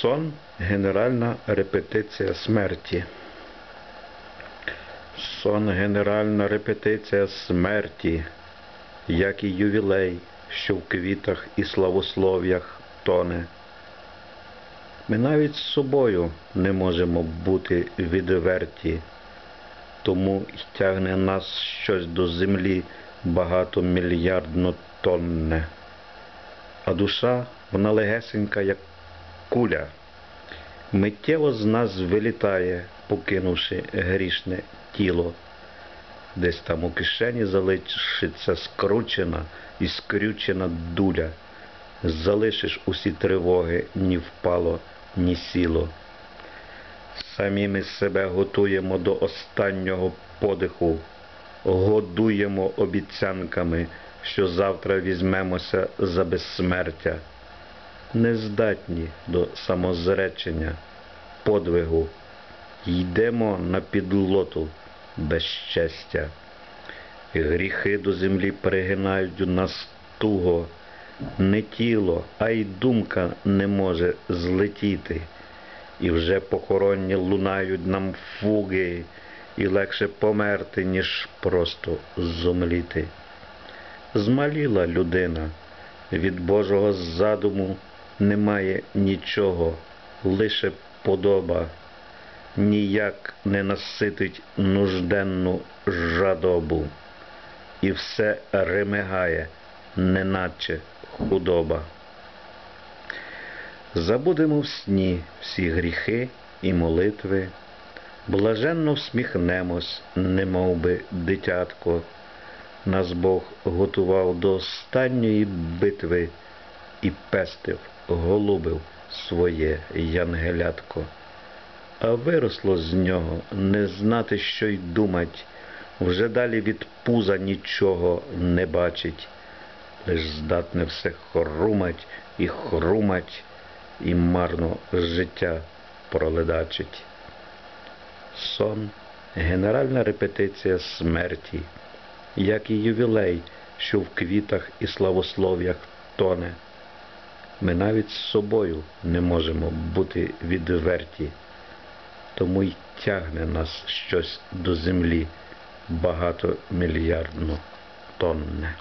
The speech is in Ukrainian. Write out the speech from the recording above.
Сон генеральна репетиція смерті. Сон генеральна репетиція смерті, як і ювілей, що в квітах і славослов'ях тоне. Ми навіть з собою не можемо бути відверті, тому й тягне нас щось до землі багатомільярдно тонне. А душа вона легесенька, як куля, миттєво з нас вилітає, покинувши грішне тіло. Десь там у кишені залишиться скручена і скрючена дуля. Залишиш усі тривоги, ні впало, ні сіло. Самі ми себе готуємо до останнього подиху, годуємо обіцянками, що завтра візьмемося за безсмертя, нездатні до самозречення, подвигу, йдемо на підлоту без щастя. Гріхи до землі перегинають нас туго, не тіло, а й думка не може злетіти. І вже похоронні лунають нам фуги, і легше померти, ніж просто зомліти. Змаліла людина, від Божого задуму немає нічого, лише подоба, ніяк не наситить нужденну жадобу, і все ремигає, неначе худоба. Забудемо в сні всі гріхи і молитви, блаженно всміхнемось, немов би дитятко. Нас Бог готував до останньої битви і пестив, голубив своє янгелятко. А виросло з нього не знати, що й думать, вже далі від пуза нічого не бачить, лиш здатне все хрумать і хрумать, і марно життя проледачить. Сон генеральна репетиція смерті, як і ювілей, що в квітах і славослов'ях тоне. Ми навіть з собою не можемо бути відверті, тому й тягне нас щось до землі багатомільярдно тонне.